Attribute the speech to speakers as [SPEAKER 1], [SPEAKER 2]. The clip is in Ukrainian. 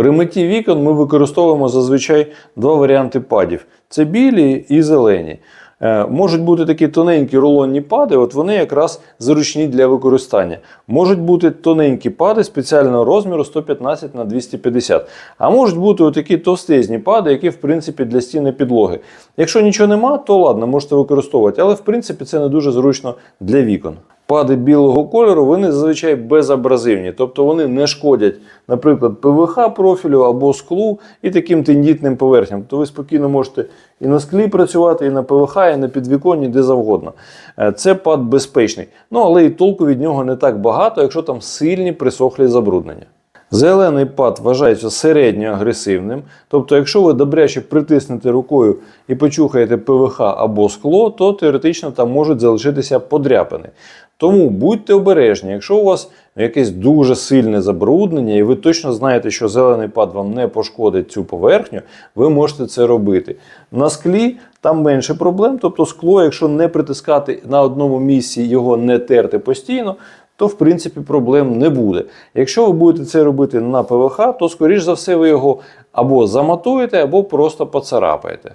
[SPEAKER 1] При митті вікон ми використовуємо зазвичай два варіанти падів: це білі і зелені. Е, Можуть бути такі тоненькі рулонні пади, от вони якраз зручні для використання. Можуть бути тоненькі пади спеціального розміру 115 на 250. А можуть бути отакі товстезні пади, які в принципі для стіни підлоги. Якщо нічого нема, то ладно, можете використовувати, але в принципі це не дуже зручно для вікон. Пади білого кольору вони зазвичай безабразивні, тобто вони не шкодять, наприклад, ПВХ профілю або склу і таким тендітним поверхням. То ви спокійно можете і на склі працювати, і на ПВХ, і на підвіконні, де завгодно. Е, Це пад безпечний. Ну але і толку від нього не так багато, якщо там сильні присохлі забруднення. Зелений пад вважається середньо агресивним. Тобто, якщо ви добряче притиснете рукою і почухаєте ПВХ або скло, то теоретично там можуть залишитися подряпини. Тому будьте обережні, якщо у вас якесь дуже сильне забруднення, і ви точно знаєте, що зелений пад вам не пошкодить цю поверхню, ви можете це робити. На склі там менше проблем, тобто скло, якщо не притискати на одному місці, його не терти постійно, то в принципі проблем не буде. Якщо ви будете це робити на ПВХ, то скоріш за все ви його або заматуєте, або просто поцарапаєте.